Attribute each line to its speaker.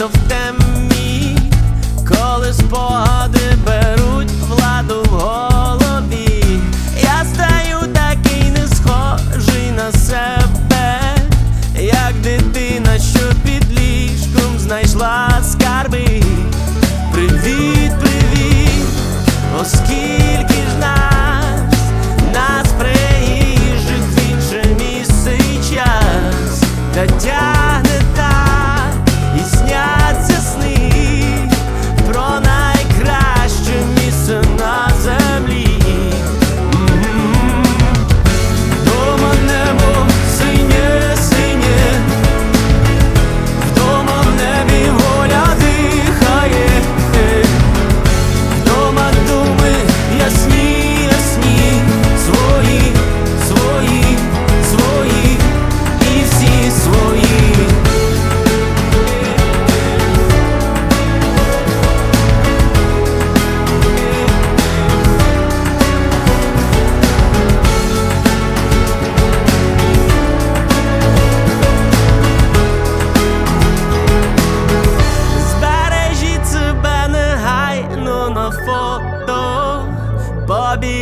Speaker 1: of them.